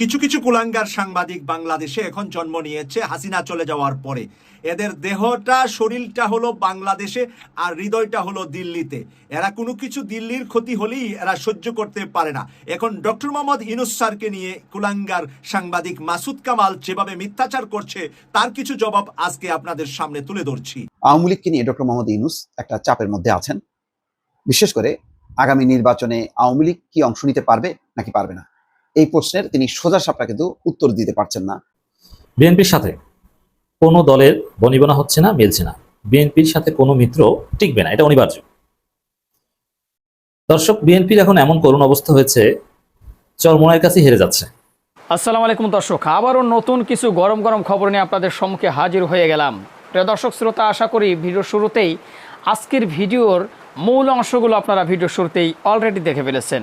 কিছু কিছু কুলাঙ্গার সাংবাদিক বাংলাদেশে এখন জন্ম নিয়েছে, হাসিনা চলে যাওয়ার পরে। এদের দেহটা, শরীরটা হলো বাংলাদেশে আর হৃদয়টা হলো দিল্লিতে। এরা কোনো কিছু দিল্লির ক্ষতি হলেই এরা সহ্য করতে পারে না। এখন ডক্টর মোহাম্মদ ইনুস স্যারকে নিয়ে কুলাঙ্গার সাংবাদিক মাসুদ কামাল যেভাবে মিথ্যাচার করছে, তার কিছু জবাব আজকে আপনাদের সামনে তুলে ধরছি। আওয়ামী লীগকে নিয়ে ডক্টর মোহাম্মদ ইনুস একটা চাপের মধ্যে আছেন। বিশেষ করে আগামী নির্বাচনে আওয়ামী লীগ কি অংশ নিতে পারবে নাকি পারবে না? এই প্রশ্নের তিনি সোজা সাপটা কিন্তু উত্তর দিতে পারছেন না। বিএনপির সাথে কোনো দলের বনিবনা হচ্ছে না মিলছে না। বিএনপির সাথে কোনো মিত্র টিকবে না এটা অনিবার্য। দর্শক বিএনপির এখন এমন করুণ অবস্থা হয়েছে চরমোনার কাছে হেরে যাচ্ছে। আসসালামু আলাইকুম দর্শক আবারও নতুন কিছু গরম গরম খবর নিয়ে আপনাদের সম্মুখে হাজির হয়ে গেলাম। প্রিয় দর্শক শ্রোতা আশা করি ভিডিওর শুরুতেই আজকের ভিডিওর মূল অংশগুলো আপনারা ভিডিওর শুরুতেই অলরেডি দেখে ফেলেছেন।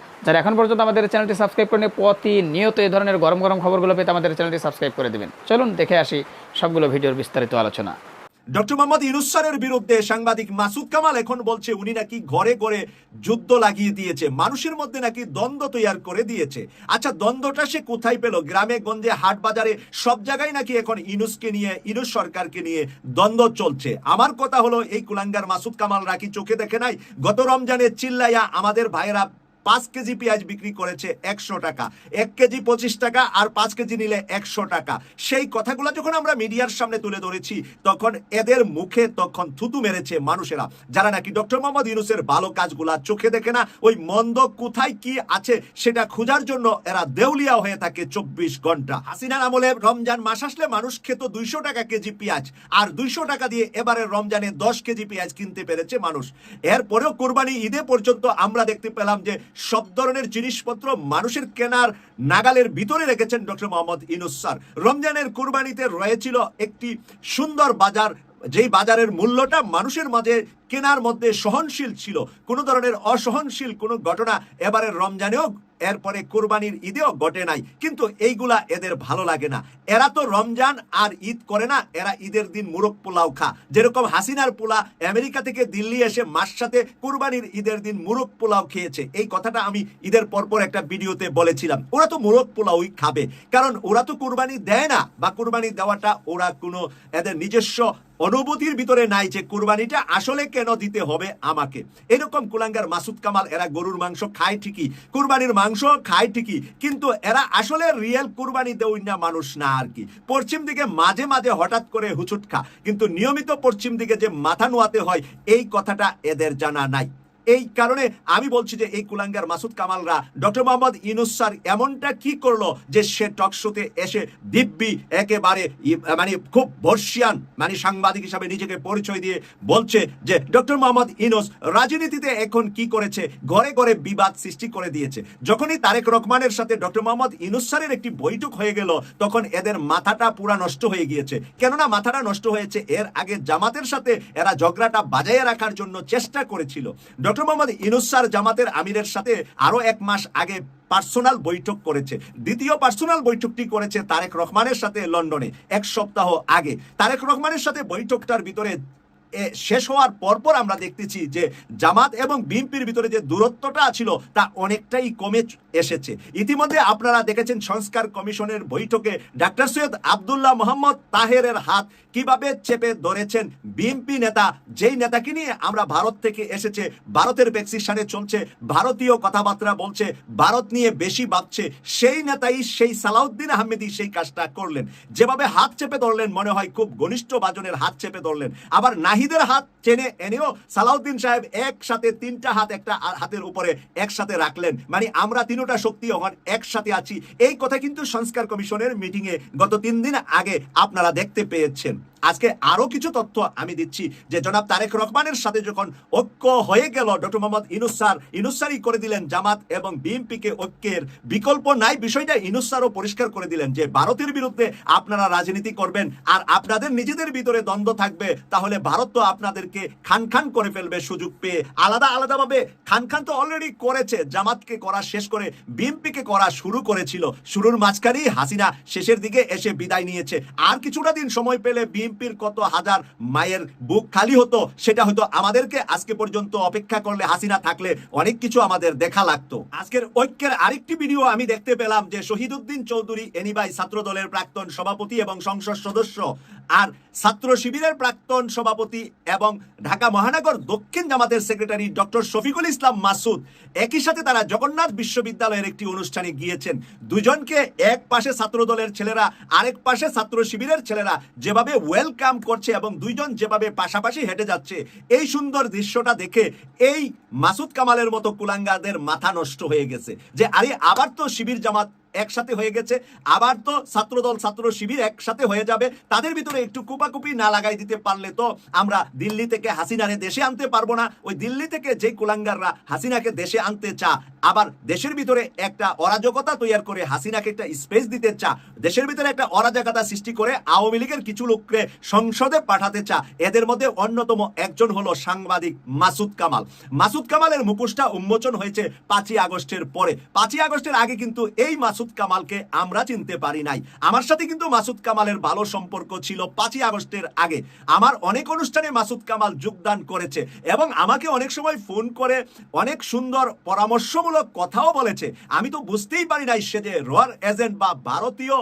যারা এখন পর্যন্ত আমাদের চ্যানেলটি সাবস্ক্রাইব করেন প্রতিনিয়ত এই ধরনের গরম গরম খবরগুলো পেতে আমাদের চ্যানেলটি সাবস্ক্রাইব করে দেবেন। চলুন, দেখে আসি সবগুলো ভিডিওর বিস্তারিত আলোচনা। ডক্টর মোহাম্মদ স্যারের বিরুদ্ধে সাংবাদিক মাসুদ কামাল এখন বলছে, উনি নাকি ঘরে ঘরে যুদ্ধ লাগিয়ে দিয়েছে, মানুষের মধ্যে নাকি দ্বন্দ্ব তৈরি করে দিয়েছে। আচ্ছা দ্বন্দ্বটা সে কোথায় পেল? গ্রামে, গঞ্জে, হাট বাজারে, সব জায়গায় নাকি এখন ইনুসকে নিয়ে ইনুস সরকারকে নিয়ে দ্বন্দ্ব চলছে? আমার কথা হলো, এই কুলাঙ্গার মাসুদ কামাল রাকি চোখে দেখে নাই। গত রমজানে চিল্লাইয়া আমাদের ভাইয়েরা পাঁচ কেজি পেঁয়াজ বিক্রি করেছে একশো টাকা, এক কেজি পঁচিশ টাকা আর পাঁচ কেজি নিলে একশো টাকা। সেই কথাগুলো যখন আমরা মিডিয়ার সামনে তুলে ধরেছি, তখন এদের মুখে তখন থুতু মেরেছে মানুষেরা, যারা নাকি ডক্টর মোহাম্মদ ইউনুসের ভালো কাজগুলা চোখে দেখে না, ওই মন্দ কোথায় কি আছে সেটা খোঁজার জন্য এরা দেউলিয়া হয়ে থাকে চব্বিশ ঘণ্টা। হাসিনার আমলে রমজান মাস আসলে মানুষ খেত দুইশো টাকা কেজি পেঁয়াজ, আর দুইশো টাকা দিয়ে এবারে রমজানে দশ কেজি পেঁয়াজ কিনতে পেরেছে মানুষ। এরপরেও কোরবানি ঈদে পর্যন্ত আমরা দেখতে পেলাম যে সব ধরনের জিনিসপত্র মানুষের কেনার নাগালের ভিতরে রেখেছেন ডক্টর মোহাম্মদ ইনুস স্যার। রমজানের কোরবানিতে রয়েছিল একটি সুন্দর বাজার, যেই বাজারের মূল্যটা মানুষের মাঝে কেনার মধ্যে সহনশীল ছিল। কোনো ধরনের অসহনশীল কোনো ঘটনা এবারের রমজানেও এরপরে কোরবানির ঈদেও ঘটে নাই। কিন্তু এইগুলা এদের ভালো লাগে না। এরা তো রমজান আর ঈদ করে না, এরা ঈদের দিন মুরগ পোলাও খা। যেরকম হাসিনার পোলা আমেরিকা থেকে দিল্লি এসে মাস সাথে কোরবানির ঈদের দিন মুরগ পোলাও খেয়েছে। এই কথাটা আমি ঈদের পরপর একটা ভিডিওতে বলেছিলাম। ওরা তো মুরগ পোলাওই খাবে। কারণ ওরা তো কোরবানি দেয় না, বা কোরবানি দেওয়াটা ওরা কোনো এদের নিজস্ব অনুভূতির ভিতরে নাই যে কুরবানিটা আসলে কেন দিতে হবে আমাকে। এরকম কুলাঙ্গার মাসুদ কামাল, এরা গরুর মাংস খায় ঠিকই। কুরবানির মাংস খায় ঠিকই, কিন্তু এরা আসলে রিয়েল কুরবানি দেউই না মানুষ না আর কি। পশ্চিম দিকে মাঝে মাঝে হঠাৎ করে হুচুট খা কিন্তু নিয়মিত পশ্চিম দিকে যে মাথা নোয়াতে হয়, এই কথাটা এদের জানা নাই। এই কারণে আমি বলছি যে এই কুলাঙ্গার মাসুদ কামালরা ডক্টর মোহাম্মদ ইনুস স্যার এমনটা কি করল যে সে টক শোতে এসে দিব্যি একেবারে মানে খুব বর্ষিয়ান মানে সাংবাদিক হিসাবে নিজেকে পরিচয় দিয়ে বলছে যে ডক্টর মোহাম্মদ ইনুস রাজনীতিতে এখন কি করেছে, ঘরে ঘরে বিবাদ সৃষ্টি করে দিয়েছে। যখনই তারেক রহমানের সাথে ডক্টর মোহাম্মদ ইনুস স্যারের একটি বৈঠক হয়ে গেল, তখন এদের মাথাটা পুরা নষ্ট হয়ে গিয়েছে। কেননা মাথাটা নষ্ট হয়েছে, এর আগে জামাতের সাথে এরা ঝগড়াটা বাজায় রাখার জন্য চেষ্টা করেছিল। ডক্টর মোহাম্মদ ইনুস স্যার জামাতের আমিরের সাথে আরও এক মাস আগে পার্সোনাল বৈঠক করেছে। দ্বিতীয় পার্সোনাল বৈঠকটি করেছে তারেক রহমানের সাথে লন্ডনে। এক সপ্তাহ আগে তারেক রহমানের সাথে বৈঠকটার ভিতরে শেষ হওয়ার পরপর আমরা দেখতেছি যে জামাত এবং বিএনপির ভিতরে যে দূরত্বটা ছিল, তা অনেকটাই কমে এসেছে। ইতিমধ্যে আপনারা দেখেছেন সংস্কার কমিশনের বৈঠকে ডাক্তার সৈয়দ আবদুল্লাহ মোহাম্মদ তাহেরের হাত কীভাবে চেপে ধরেছেন বিএনপি নেতা, যেই নেতাকে নিয়ে আমরা ভারত থেকে এসেছে, ভারতের ভ্যাকসিনেশনে চলছে, ভারতীয় কথাবার্তা বলছে, ভারত নিয়ে বেশি ভাবছে, সেই নেতাই সেই সালাউদ্দিন আহমেদি সেই কাজটা করলেন। যেভাবে হাত চেপে ধরলেন, মনে হয় খুব ঘনিষ্ঠ বাজনের হাত চেপে ধরলেন। আবার নাহিদের হাত চেনে এনেও সালাউদ্দিন সাহেব একসাথে তিনটা হাত একটা হাতের উপরে একসাথে রাখলেন। মানে আমরা তিনটা শক্তি এখন একসাথে আছি। এই কথা কিন্তু সংস্কার কমিশনের মিটিংয়ে গত তিন দিন আগে আপনারা দেখতে পেয়েছেন। আজকে আরও কিছু তথ্য আমি দিচ্ছি যে জনাব তারেক রহমানের সাথে যখন ঐক্য হয়ে গেল, ডক্টর মোহাম্মদ ইনুস স্যার, ইনুস করে দিলেন জামাত এবং বিএনপিকে ঐক্যের বিকল্প নাই বিষয়টা ইনুস স্যারও পরিষ্কার করে দিলেন যে ভারতের বিরুদ্ধে আপনারা রাজনীতি করবেন আর আপনাদের নিজেদের ভিতরে দ্বন্দ্ব থাকবে, তাহলে ভারত তো আপনাদেরকে খান খান করে ফেলবে সুযোগ পেয়ে। আলাদা আলাদাভাবে খান খান তো অলরেডি করেছে, জামাতকে করা শেষ করে বিএনপিকে করা শুরু করেছিল। শুরুর মাঝখানেই হাসিনা শেষের দিকে এসে বিদায় নিয়েছে। আর কিছুটা দিন সময় পেলে বিএনপির কত হাজার মায়ের বুক খালি হতো, সেটা হয়তো আমাদেরকে আজকে পর্যন্ত অপেক্ষা করলে হাসিনা থাকলে অনেক কিছু আমাদের দেখা লাগতো। আজকের ঐক্যের আরেকটি ভিডিও আমি দেখতে পেলাম যে শহীদুদ্দিন চৌধুরী এনিবাই ছাত্র দলের প্রাক্তন সভাপতি এবং সংসদ সদস্য, আর ছাত্র শিবিরের প্রাক্তন সভাপতি এবং ঢাকা মহানগর দক্ষিণ জামাতের সেক্রেটারি ডক্টর শফিকুল ইসলাম মাসুদ একই সাথে তারা জগন্নাথ বিশ্ববিদ্যালয়ের একটি অনুষ্ঠানে গিয়েছেন। দুজনকে এক পাশে ছাত্র দলের ছেলেরা, আরেক পাশে ছাত্র শিবিরের ছেলেরা যেভাবে ওয়েলকাম করছে এবং দুইজন যেভাবে পাশাপাশি হেঁটে যাচ্ছে, এই সুন্দর দৃশ্যটা দেখে এই মাসুদ কামালের মতো কুলাঙ্গাদের মাথা নষ্ট হয়ে গেছে। যে আরে আবার তো শিবির জামাত একসাথে হয়ে গেছে। আবার তো ছাত্রদল, ছাত্র শিবির একসাথে হয়ে যাবে। তাদের ভিতরে একটু কুপাকুপি না লাগাই দিতে পারলে তো আমরা দিল্লি থেকে হাসিনারে দেশে আনতে পারব না। ওই দিল্লি থেকে যে কুলাঙ্গাররা হাসিনাকে দেশে আনতে চা আবার দেশের ভিতরে একটা অরাজকতা তৈরি করে হাসিনাকে একটা স্পেস দিতে চা দেশের ভিতরে একটা অরাজকতা সৃষ্টি করে আওয়ামী লীগের কিছু লোককে সংসদে পাঠাতে চা এদের মধ্যে অন্যতম একজন হলো সাংবাদিক মাসুদ কামাল। মাসুদ কামালের মুখোশটা উন্মোচন হয়েছে পাঁচই আগস্টের পরে। পাঁচই আগস্টের আগে কিন্তু এই মাসুদ কামালকে আমরা চিনতে পারি নাই। আমার সাথে কিন্তু মাসুদ কামালের ভালো সম্পর্ক ছিল পাঁচই আগস্টের আগে। আমার অনেক অনুষ্ঠানে মাসুদ কামাল যোগদান করেছে এবং আমাকে অনেক সময় ফোন করে অনেক সুন্দর পরামর্শমূলক কথাও বলেছে। আমি তো বুঝতেই পারি নাই সে যে রয়ার এজেন্ট বা ভারতীয়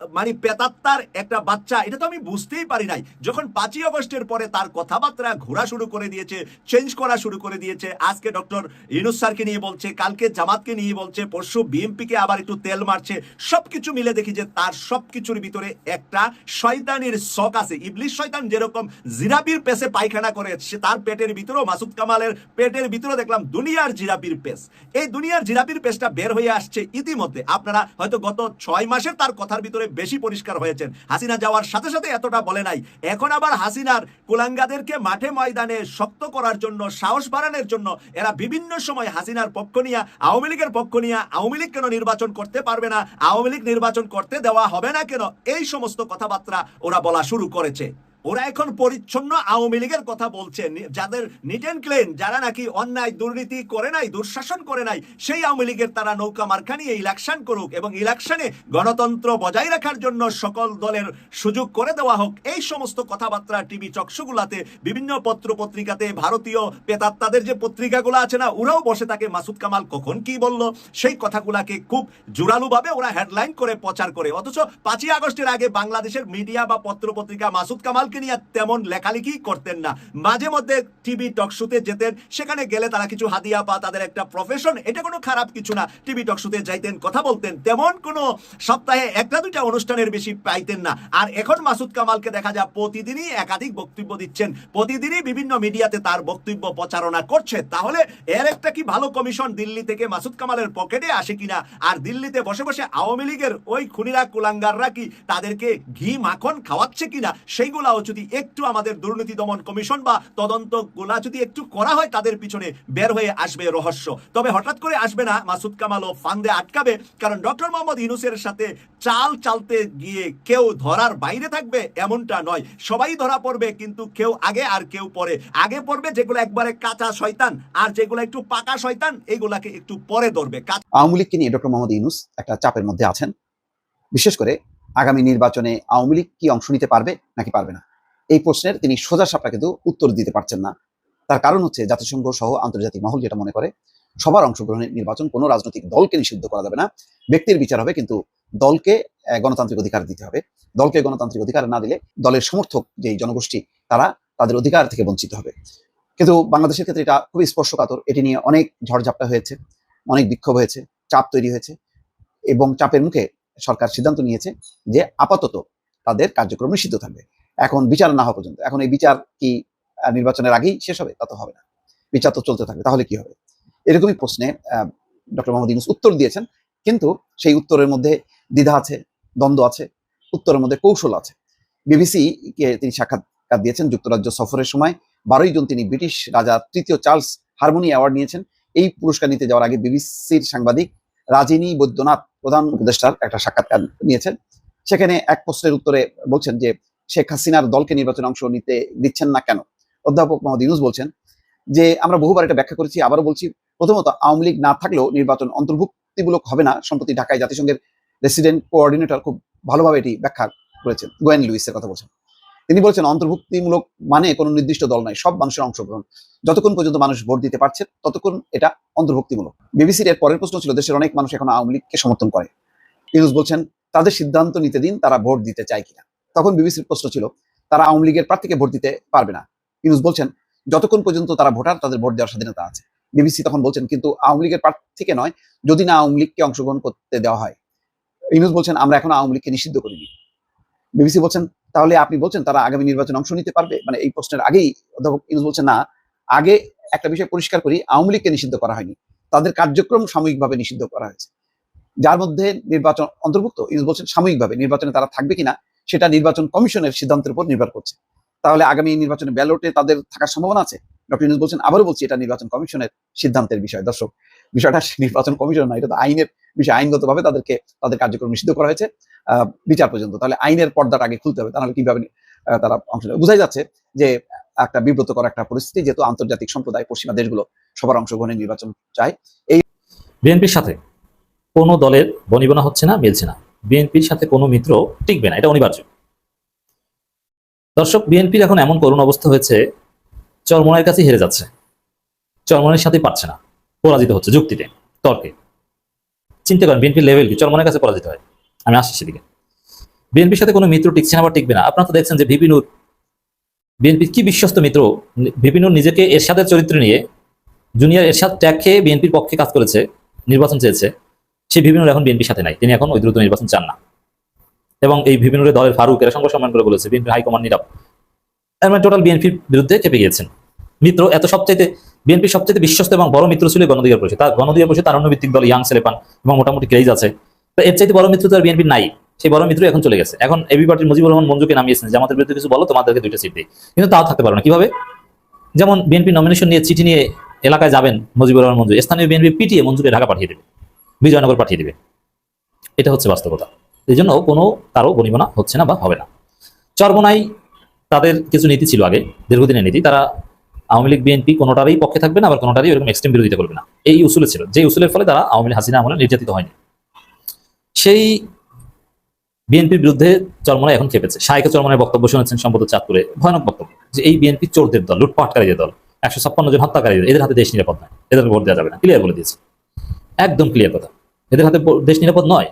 মানে পেতাত্তার একটা বাচ্চা, এটা তো আমি বুঝতেই পারি নাই। যখন পাঁচই আগস্টের পরে তার কথাবার্তা ঘোরা শুরু করে দিয়েছে চেঞ্জ করা শুরু করে দিয়েছে, আজকে ডক্টর ইনুস স্যারকে নিয়ে বলছে, কালকে জামাতকে নিয়ে বলছে, পরশু বিএমপিকে আবার একটু তেল মারছে, সবকিছু মিলে দেখি যে তার সবকিছুর ভিতরে একটা শয়তানের শখ আছে। ইবলিশ শয়তান যেরকম জিরাপির পেসে পায়খানা করে, সে তার পেটের ভিতরেও মাসুদ কামালের পেটের ভিতরে দেখলাম দুনিয়ার জিরাপির পেস এই দুনিয়ার জিরাপির পেসটা বের হয়ে আসছে ইতিমধ্যে। আপনারা হয়তো গত ছয় মাসের তার কথার ভিতরে বেশি পরিষ্কার হয়েছেন। হাসিনা যাওয়ার সাথে সাথে এতটা বলে নাই। এখন আবার হাসিনার কুলাঙ্গাদেরকে মাঠে ময়দানে শক্ত করার জন্য, সাহস বাড়ানোর জন্য এরা বিভিন্ন সময় হাসিনার পক্ষ নিয়ে, আওয়ামী লীগের পক্ষ নিয়ে, আওয়ামী লীগ কেন নির্বাচন করতে পারবে না, আওয়ামী লীগ নির্বাচন করতে দেওয়া হবে না কেন, এই সমস্ত কথাবার্তা ওরা বলা শুরু করেছে। ওরা এখন পরিচ্ছন্ন আওয়ামী লীগের কথা বলছে। যাদের নিট অ্যান্ড ক্লিন, যারা নাকি অন্যায় দুর্নীতি করে নাই, দুঃশাসন করে নাই, সেই আওয়ামী লীগের তারা নৌকা মার্কা নিয়ে ইলেকশন করুক এবং ইলেকশনে গণতন্ত্র বজায় রাখার জন্য সকল দলের সুযোগ করে দেওয়া হোক। এই সমস্ত কথাবার্তা টিভি চকশোগুলাতে বিভিন্ন পত্র পত্রিকাতে ভারতীয় পেতাত্তাদের যে পত্রিকাগুলো আছে না, ওরাও বসে থাকে। মাসুদ কামাল কখন কি বলল? সেই কথাগুলাকে খুব জোরালোভাবে ওরা হেডলাইন করে প্রচার করে। অথচ পাঁচই আগস্টের আগে বাংলাদেশের মিডিয়া বা পত্র পত্রিকা মাসুদ কামালকে নিয়ে তেমন লেখালেখি করতেন না। মাঝে মধ্যে টিভি টক শোতে যেতেন, সেখানে গেলে তারা কিছু হাদিয়া পা তাদের একটা প্রফেশন এটা কোনো খারাপ কিছু না। টিভি টক শোতে যাইতেন, কথা বলতেন, তেমন কোনো সপ্তাহে একটা দুইটা অনুষ্ঠানের বেশি পাইতেন না। আর এখন মাসুদ কামালকে দেখা যায় প্রতিদিনই একাধিক বক্তব্য দিচ্ছেন, প্রতিদিনই বিভিন্ন মিডিয়াতে তার বক্তব্য প্রচারণা করছে। তাহলে এর একটা কি ভালো কমিশন দিল্লি থেকে মাসুদ কামালের পকেটে আসে কিনা? আর দিল্লিতে বসে বসে আওয়ামী লীগের ওই খুনিরা, কুলাঙ্গাররা কি তাদেরকে ঘি মাখন খাওয়াচ্ছে কিনা? সেইগুলাও যদি একটু আমাদের দুর্নীতি দমন কমিশন বা তদন্তগুলা যদি একটু করা হয় তাদের পিছনে বের হয়ে আসবে রহস্য। তবে হঠাৎ করে আসবে না, মাসুদ কামালও ফান্দে আটকাবে, কারণ ডক্টর মোহাম্মদ ইউনুসের সাথে চাল চালতে গিয়ে কেউ ধরার বাইরে থাকবে এমনটা নয়। সবাই ধরা পড়বে, কিন্তু কেউ আগে আর কেউ পরে। আগে পড়বে যেগুলো একবারে কাঁচা শয়তান, আর যেগুলো একটু পাকা শয়তান, এগুলাকে একটু পরে ধরবে। আওয়ামী লীগকে নিয়ে ডক্টর মোহাম্মদ ইউনুস একটা চাপের মধ্যে আছেন। বিশেষ করে আগামী নির্বাচনে আওয়ামী লীগ কি অংশ নিতে পারবে নাকি পারবে না? এই প্রশ্নের তিনি সোজা সাপটা কিন্তু উত্তর দিতে পারছেন না। তার কারণ হচ্ছে জাতিসংঘ সহ আন্তর্জাতিক মহল যেটা মনে করে, সবার অংশগ্রহণের নির্বাচন কোনো রাজনৈতিক দলকে নিষিদ্ধ করা যাবে না। ব্যক্তির বিচার হবে কিন্তু দলকে গণতান্ত্রিক অধিকার দিতে হবে। দলকে গণতান্ত্রিক অধিকার না দিলে দলের সমর্থক যেই জনগোষ্ঠী, তারা তাদের অধিকার থেকে বঞ্চিত হবে। কিন্তু বাংলাদেশের ক্ষেত্রে এটা খুবই স্পর্শকাতর। এটি নিয়ে অনেক ঝড়ঝাপটা হয়েছে, অনেক বিক্ষোভ হয়েছে, চাপ তৈরি হয়েছে এবং চাপের মুখে সরকার সিদ্ধান্ত নিয়েছে যে আপাতত তাদের কার্যক্রম নিষিদ্ধ থাকবে। এখন বিচার না হওয়া পর্যন্ত। এখন এই বিচার কি নির্বাচনের আগেই শেষ হবে? তা তো হবে না। বিচার তো চলতে থাকবে, তাহলে কি হবে? এরকমই প্রশ্নে ডক্টর মোহাম্মদ ইউনুস উত্তর দিয়েছেন, কিন্তু সেই উত্তরের মধ্যে দ্বিধা আছে, দ্বন্দ্ব আছে, উত্তরের মধ্যে কৌশল আছে। বিবিসি কে তিনি সাক্ষাৎকার দিয়েছেন যুক্তরাজ্য সফরের সময়। বারোই জুন তিনি ব্রিটিশ রাজা তৃতীয় চার্লস হারমোনি অ্যাওয়ার্ড নিয়েছেন। এই পুরস্কার নিতে যাওয়ার আগে বিবিসির সাংবাদিক রাজিনী বৈদ্যনাথ, প্রধান উপদেষ্টার একটা সাক্ষাৎকার নিয়েছেন। সেখানে এক প্রশ্নের উত্তরে বলছেন যে শেখ হাসিনার দলকে নির্বাচনে অংশ নিতে দিচ্ছেন না কেন? অধ্যাপক মোহাম্মদ ইউনুস বলছেন যে, আমরা বহুবার এটা ব্যাখ্যা করেছি, আবারও বলছি, প্রথমত আওয়ামী লীগ না থাকলেও নির্বাচন অন্তর্ভুক্তিমূলক হবে না, সম্প্রতি ঢাকায় জাতিসংঘের রেসিডেন্ট কোঅর্ডিনেটর খুব ভালোভাবে এটি ব্যাখ্যা করেছেন, গোয়েন লুইসের কথা বলছেন। তিনি বলেছেন, অন্তর্ভুক্তিমূলক মানে কোনো নির্দিষ্ট দল নয়, সব মানুষের অংশগ্রহণ। যতক্ষণ পর্যন্ত মানুষ ভোট দিতে পারছে, ততক্ষণ এটা অন্তর্ভুক্তিমূলক। বিবিসির এর পরের প্রশ্ন ছিল, দেশের অনেক মানুষ এখন আওয়ামী লীগকে সমর্থন করে। ইউনুস বলছেন, তাদের সিদ্ধান্ত নিতে দিন, তারা ভোট দিতে চায় কিনা। তখন বিবিসির প্রশ্ন ছিল, তারা আওয়ামী লীগের প্রার্থীকে ভোট দিতে পারবে না। ইউনুস বলছেন, যতক্ষণ পর্যন্ত তারা ভোটার, তাদের ভোট দেওয়ার স্বাধীনতা আছে। বিবিসি তখন বলছেন, কিন্তু আওয়ামী লীগের প্রার্থীকে নয়, যদি না আওয়ামী লীগকে অংশগ্রহণ করতে দেওয়া হয়। ইউনুস বলছেন, আমরা এখন আওয়ামী লীগকে নিষিদ্ধ করিনি। বিবিসি বলছেন, তাহলে আপনি বলছেন তারা আগামী নির্বাচনে অংশ নিতে পারবে? মানে এই প্রশ্নের আগেই অধ্যাপক ইউনুস বলছেন, না, আগে একটা বিষয় পরিষ্কার করি, আওয়ামী লীগকে নিষিদ্ধ করা হয়নি। তাদের কার্যক্রম সাময়িকভাবে নিষিদ্ধ করা হয়েছে। যার মধ্যে নির্বাচন অন্তর্ভুক্ত, ইউনুস বলছেন, সাময়িকভাবে নির্বাচনে তারা থাকবে কিনা সেটা নির্বাচন কমিশনের সিদ্ধান্তের উপর নির্ভর করছে। তাহলে আগামী নির্বাচনে ব্যালটে তাদের থাকার সম্ভাবনা আছে? ডক্টর ইউনুস বলছেন, আবারও বলছি, এটা নির্বাচন কমিশনের সিদ্ধান্তের বিষয়। দর্শক, বিষয়টা নির্বাচন কমিশন না, এটা তো আইনের বিষয়, আইনগতভাবে তাদেরকে, তাদের কার্যক্রম নিষিদ্ধ করা হয়েছে বিচার পর্যন্ত। তাহলে আইনের পর্দাটা আগে খুলতে হবে, তাহলে কীভাবে তারা অংশ বোঝাই যাচ্ছে যে, একটা বিব্রতকর একটা পরিস্থিতি, যেহেতু আন্তর্জাতিক সম্প্রদায়, পশ্চিমা দেশগুলো সবার অংশগ্রহণে নির্বাচন চায়। এই বিএনপির সাথে কোনো দলের বনিবনা হচ্ছে না, মিলছে না। বিএনপির সাথে কোনো মিত্র টিকবে না, এটা অনিবার্য। দর্শক, বিএনপির এখন এমন করুণ অবস্থা হয়েছে চরমনের কাছে হেরে যাচ্ছে। চরমনের সাথে পারছে না, পরাজিত হচ্ছে যুক্তিতে, তর্কে। চিন্তা করেন, বিএনপির লেভেল কি? চরমনের কাছে পরাজিত হয়। আমি আসছি সেদিকে। বিএনপির সাথে কোনো মিত্র টিকছে না বা টিকবে না। আপনারা তো দেখছেন যে ভিপিনুর বিএনপির কি বিশ্বস্ত মিত্র? ভিপিনুর নিজেকে এরশাদের চরিত্র নিয়ে, জুনিয়র এরশাদ ট্যাগ খেয়ে বিএনপির পক্ষে কাজ করেছে, নির্বাচন চেয়েছে। সেই ভিপিনুর এখন বিএনপির সাথে নাই। তিনি এখন ওই দ্রুত নির্বাচন চান না। এবং এই ভিপিনুরের দলের ফারুক, এরা সংঘ সম্মান করে বলেছে। বিএনপির হাইকমান্ড নীরব। এর মানে টোটাল বিএনপির বিরুদ্ধে খেপে গিয়েছেন। মিত্র এত সবচাইতে বিএনপির সবচাইতে বিশ্বস্ত এবং বড় মিত্র ছিল গণধিকার পরিষদ তার গণধিকার পরিষদ তার ভিত্তিক দল ইয়াং সেলেপান এবং মোটামুটি ক্রেজ আছে। তো এর চাইতে বড় মিত্র তো আর বিএনপির নাই। সেই বড় মিত্র এখন চলে গেছে। এখন এবি পার্টির মুজিবুর রহমান মঞ্জুকে নামিয়েছেন যে, আমাদের বিরুদ্ধে কিছু বলো, তোমাদেরকে দুইটা সিট দিই। কিন্তু তাও থাকতে পারো না। কীভাবে? যেমন বিএনপি নমিনেশন নিয়ে চিঠি নিয়ে এলাকায় যাবেন মুজিবুর রহমান মঞ্জু। স্থানীয় বিএনপি পিটিয়ে মঞ্জুকে ঢাকা পাঠিয়ে দেবে। বিজয়নগর পাঠিয়ে দেবে। এটা হচ্ছে বাস্তবতা। এই জন্য কোনো কারও বনিবনা হচ্ছে না বা হবে না। চরবনাই তাদের কিছু নীতি ছিল আগে, দীর্ঘদিনের নীতি। তারা আওয়ামী লীগ, বিএনপি কোনোটারই পক্ষে থাকবে না, আবার কোনোটারই এরকম এক্সট্রিম বিরোধিতা করবে না। এই উসুলে ছিল। যে উসুলের ফলে তারা আওয়ামী লীগ, হাসিনা আমলে নির্যাতিত হয়নি। সেই বিএনপির বিরুদ্ধে চরমনাই এখন খেপেছে। শাহেকে চরমনের বক্তব্য শুনেছেন সম্ভবত চাঁদপুরে। ভয়ানক বক্তব্য। যে এই বিএনপি চোরদের দল, লুটপাটকারীদের দল, একশো ছাপ্পান্ন জন হত্যাকারীদের, এদের হাতে দেশ নিরাপদ নয়। এদের ভোট দেওয়া যাবে না। ক্লিয়ার বলে দিয়েছে। একদম ক্লিয়ার কথা। এদের হাতে দেশ নিরাপদ নয়।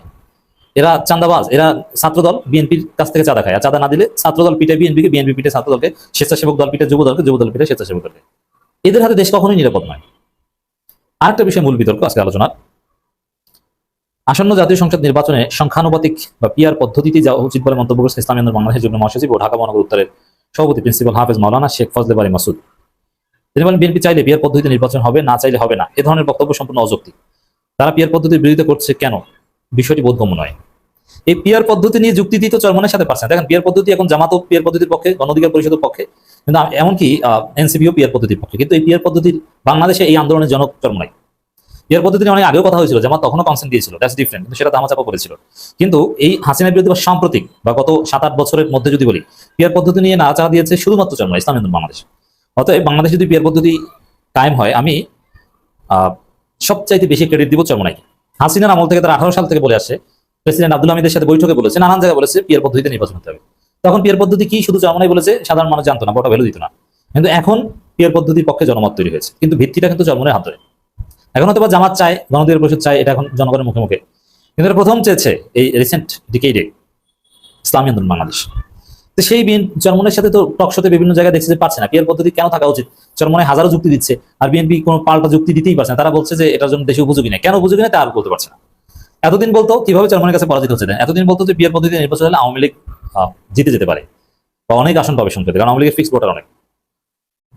এরা চাঁদাবাজ, এরা ছাত্রদল, বিএনপির কাছ থেকে চাঁদা খায়। আর চাঁদা না দিলে ছাত্রদল পিঠে বিএনপিকে, বিএনপি পিঠে ছাত্রদলকে, স্বেচ্ছাসেবক দল পিঠে যুব দলকে যুব দল পিঠে স্বেচ্ছাসেবক দলকে। এদের হাতে দেশ কখনোই নিরাপদ নয়। আরেকটা বিষয় মূল বিতর্ক আজকে আলোচনার। আসন্ন জাতীয় সংসদ নির্বাচনে সংখ্যানুপাতিক বা পিয়ার পদ্ধতিতে যাওয়া উচিত বলে মন্তব্য করেছে ইসলামী আন্দোলন বাংলাদেশের যুগ্ম মহাসচিব ও ঢাকা মহানগর উত্তরের সভাপতি, প্রিন্সিপাল হাফেজ মাওলানা শেখ ফজলে বারি মাসুদ। তিনি বলেন, বিএনপি চাইলে পিয়ার পদ্ধতিতে নির্বাচন হবে, না চাইলে হবে না। এ ধরনের বক্তব্য সম্পূর্ণ অযৌক্তিক। তারা পিয়ার পদ্ধতির বিরোধিতা করছে কেন? বিষয়টি বোধগম্য নয়। এই পিয়ার পদ্ধতি নিয়ে যুক্তি দিতে চরমনের সাথে পারছেন দেখেন পিয়ার পদ্ধতি এখন জামাতও পিয়ার পদ্ধতির পক্ষে, গণঅধিকার পরিষদের পক্ষে, কিন্তু এমনকি এনসিপিও পিয়ার পদ্ধতির পক্ষে। কিন্তু এই পিয়ার পদ্ধতির বাংলাদেশে এই আন্দোলনের জনক চরমনাই পিয়ার পদ্ধতি নিয়ে অনেক আগেও কথা হয়েছিল, জামাত তখনও কনসেন্ট দিয়েছিল। দ্যাটস ডিফারেন্ট কিন্তু সেটা ধামাচাপা করেছিল। কিন্তু এই হাসিনার বিরুদ্ধে বা সাম্প্রতিক বা গত সাত আট বছরের মধ্যে যদি বলি পিয়ার পদ্ধতি নিয়ে নাচা দিয়েছে শুধুমাত্র চরমনাই ইসলাম বাংলাদেশ। অতএব বাংলাদেশে যদি পিয়ার পদ্ধতি কায়েম হয়, আমি সবচাইতে বেশি ক্রেডিট দিব চরমনাইকে। হাসিনার আমল থেকে তারা আঠারো সাল থেকে বলে আসছে প্রেসিডেন্ট আব্দুল হামিদের সাথে বৈঠকে বলেছে, নানান জায়গায় বলেছে পিয়ার পদ্ধতিতে নির্বাচন হতে হবে। তখন পিয়ার পদ্ধতি কি? শুধু চরমনাই বলেছে, সাধারণ মানুষ জানতো না বটা ভ্যালু দিত না। কিন্তু এখন পিয়ার পদ্ধতির পক্ষে জনমত তৈরি হয়েছে, কিন্তু ভিত্তিটা কিন্তু চরমনের হাত ধরে। এখন হয়তো জামাত চায়, গণতন্ত্রের পরিষদ চায়, এটা এখন জনগণের মুখে মুখে। কিন্তু প্রথম চেয়েছে এই রিসেন্ট ডিকেইডে ইসলামী আন্দোলন বাংলাদেশ। তো সেই চরমনের সাথে তো টকশোতে বিভিন্ন জায়গায় দেখছে যে পাচ্ছে না। পিয়ার পদ্ধতি কেন থাকা উচিত? চরমনে হাজারো যুক্তি দিচ্ছে, আর বিএনপি কোনো পাল্টা যুক্তি দিতেই পারছে না। তারা বলছে যে এটার জন্য দেশে উপযোগী না। কেন উপযোগী না, তা আর বলতে পারছে না। এতদিন বলতো, কীভাবে চরমনের কাছে পরাজিত হচ্ছে? এতদিন বলতো যে পিয়ার পদ্ধতিতে নির্বাচন হলে আওয়ামী লীগ জিতে যেতে পারে। বা অনেক আসন পাবে শুনতে কারণ আওয়ামী লীগের ফিক্স ভোটার অনেক।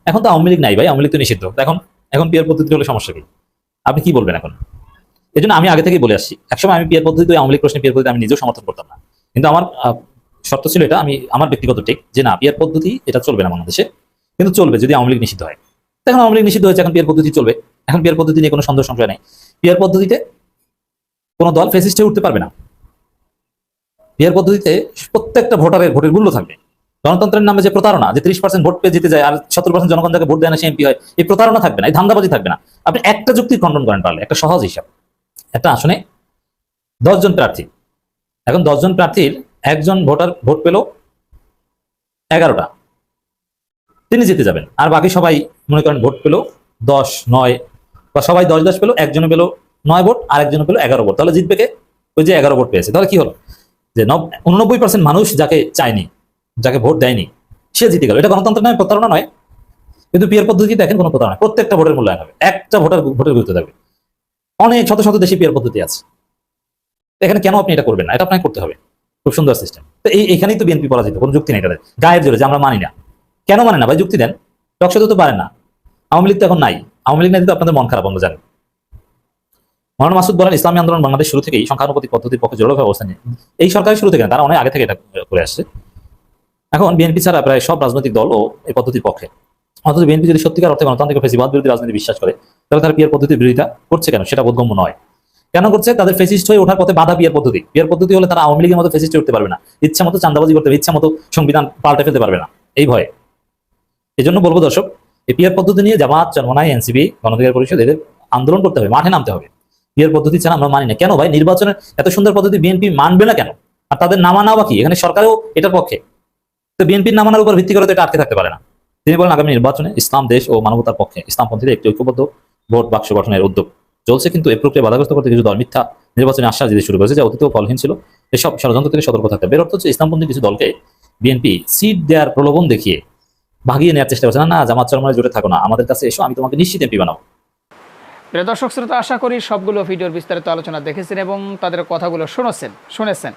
এখন তো আওয়ামী লীগ নাই ভাই, আওয়ামী লীগ তো নিষিদ্ধ। এখন এখন পিয়ার পদ্ধতি হলে সমস্যা কি? আপনি কি বলবেন এখন? এই আমি আগে থেকেই বলে আসছি। একসময় আমি পিয়ার পদ্ধতি আওয়ামী লীগ প্রশ্নে পিয়ার পদ্ধতি আমি নিজেও সমর্থন করতাম না। কিন্তু আমার শর্ত ছিল এটা, আমি আমার ব্যক্তিগত টেক যে না পিয়ার পদ্ধতি, এটা চলবে না বাংলাদেশে, কিন্তু চলবে যদি আওয়ামী লীগ নিষিদ্ধ হয়। এখন আওয়ামী লীগ নিষিদ্ধ হয়েছে, এখন পিয়ার পদ্ধতি চলবে। এখন পিয়ার পদ্ধতি নিয়ে কোনো সন্দেহ সংশয় নেই। পিয়ার পদ্ধতিতে কোনো দল ফেসিস্টে উঠতে পারবে না। পিয়ার পদ্ধতিতে প্রত্যেকটা ভোটারের ভোটের মূল্য থাকবে। গণতন্ত্রের নামে যে প্রতারণা, যে ত্রিশ পার্সেন্ট ভোট পেয়ে জিতে যায় আর সত্তর পার্সেন্ট জনগণ যাকে ভোট দেয় না, সে এমপি হয়, এই প্রতারণা থাকবে না, এই ধান্দাবাজি থাকবে না। আপনি একটা যুক্তি খণ্ডন করেন পারলে একটা সহজ হিসাব। একটা আসনে দশজন প্রার্থী। এখন দশজন প্রার্থীর একজন ভোটার ভোট পেল এগারোটা। তিনি জিতে যাবেন। আর বাকি সবাই মনে করেন ভোট পেল দশ, নয়, বা সবাই দশ দশ পেল একজনে পেল নয় ভোট আর একজনে পেল এগারো ভোট। তাহলে জিতবে কে? ওই যে এগারো ভোট পেয়েছে। তাহলে কি হলো? যে নব- উননব্বই পার্সেন্ট মানুষ যাকে চায়নি, যাকে ভোট দেয়নি, সে জিতে গেল। এটা গণতন্ত্র নয় প্রতারণা নয়। কিন্তু পিয়ার পদ্ধতি দেখেন কোনো প্রতারণা প্রত্যেকটা ভোটের মূল্যায়ন হবে। একটা ভোটার ভোটের গুরুত্ব থাকবে। অনেক শত শত দেশে পিয়ার পদ্ধতি আছে। এখানে কেন আপনি এটা করবেন না? এটা আপনাকে করতে হবে। খুব সুন্দর সিস্টেম তো এই এখানেই তো বিএনপি পরাজিত, কোনো যুক্তি নেই তাদের। গায়ের জোরে, যে আমরা মানি না। কেন মানে না ভাই? যুক্তি দেন। টকশো তো পারেন না। আওয়ামী লীগ তো এখন নাই। আওয়ামী লীগ নাই তো আপনাদের মন খারাপ আমরা জানি মৌলানা মাসুদ বলেন, ইসলামী আন্দোলন বাংলাদেশ শুরু থেকেই সংখ্যানুপাতিক পদ্ধতির পক্ষে জোরভাবে অবস্থান নিয়ে এই সরকারের শুরু থেকে তারা অনেক আগে থেকে এটা করে আসছে। এখন বিএনপি ছাড়া প্রায় সব রাজনৈতিক দল ও এই পদ্ধতির পক্ষে। অথচ বিএনপি যদি সত্যিকার অর্থে গণতান্ত্রিক ফেসিবাদ বিরোধী রাজনীতি বিশ্বাস করে, তাহলে তারা পিয়ার পদ্ধতির বিরোধিতা করছে কেন? সেটা বোধগম্য নয়। কেন করছে? তাদের ফেসিস্ট হয়ে ওঠার পথে বাধা পিয়ার পদ্ধতি। পিয়ার পদ্ধতি হলে তারা আওয়ামী লীগের মতো ফেসিস্ট উঠতে পারবে না। ইচ্ছা মতো চান্দাবাজি করতে ইচ্ছা মতো সংবিধান পাল্টে ফেলতে পারবে না। এই ভয়ে। এই জন্য বলব দর্শক, এই পিয়ার পদ্ধতি নিয়ে জামাত চরমনাই এনসিবি গণধিকার পরিষদ এদের আন্দোলন করতে হবে, মাঠে নামতে হবে। পিয়ার পদ্ধতি ছাড়া আমরা মানি না। কেন ভাই? নির্বাচনের এত সুন্দর পদ্ধতি বিএনপি মানবে না কেন? আর তাদের না মানা বা কি? এখানে সরকারও এটার পক্ষে। তো বিএনপির না মানার উপর ভিত্তি করে তো এটা আটকে থাকতে পারে না। তিনি বলেন, আগামী নির্বাচনে ইসলাম দেশ ও মানবতার পক্ষে ইসলামপন্থীদের একটি ঐক্যবদ্ধ ভোট বাক্স গঠনের উদ্যোগ। চলছে, কিন্তু এই প্রক্রিয়া বাধাগ্রস্ত করতে কিছু দল মিথ্যা নির্বাচনে আশ্বাস দিতে শুরু করেছে, যা অতীতেও ফলহীন ছিল। এসব ষড়যন্ত্র থেকে সতর্ক থাকতে বের অর্থ হচ্ছে ইসলামপন্থী কিছু দলকে বিএনপি সিট দেওয়ার প্রলোভন দেখিয়ে ভাগিয়ে নেওয়ার চেষ্টা করছে। না না, জামাত চরমায় জুড়ে থাকো না, আমাদের কাছে এসো, আমি তোমাকে নিশ্চিত এমপি বানাবো। প্রিয় দর্শক, শ্রোতা, আশা করি সবগুলো ভিডিওর বিস্তারিত আলোচনা দেখেছেন এবং তাদের কথাগুলো শুনেছেন শুনেছেন।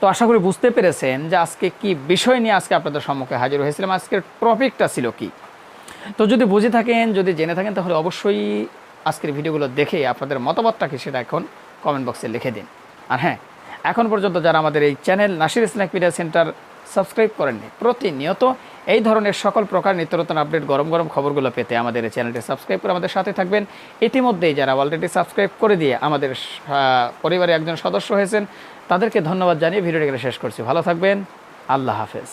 তো আশা করি বুঝতে পেরেছেন যে আজকে কি বিষয় নিয়ে আজকে আপনাদের সম্মুখে হাজির হয়েছিলাম। আজকের টপিকটা ছিল কি? তো যদি বুঝে থাকেন, যদি জেনে থাকেন, তাহলে অবশ্যই আজকের ভিডিওগুলো দেখে আপনাদের মতামতটা কি সেটা এখন কমেন্ট বক্সে লিখে দিন। আর হ্যাঁ এখন পর্যন্ত যারা আমাদের এই channel Nasir snack media centre subscribe করেননি, প্রতিনিয়ত এই ধরনের সকল প্রকার নিত্য নতুন আপডেট গরম গরম খবরগুলো পেতে আমাদের এই চ্যানেলটি সাবস্ক্রাইব করে আমাদের সাথে থাকবেন। ইতিমধ্যেই যারা অলরেডি সাবস্ক্রাইব করে দিয়ে আমাদের পরিবারে একজন সদস্য হয়েছেন, তাদেরকে ধন্যবাদ জানিয়ে ভিডিওটি শেষ করছি। ভালো থাকবেন, আল্লাহ হাফেজ।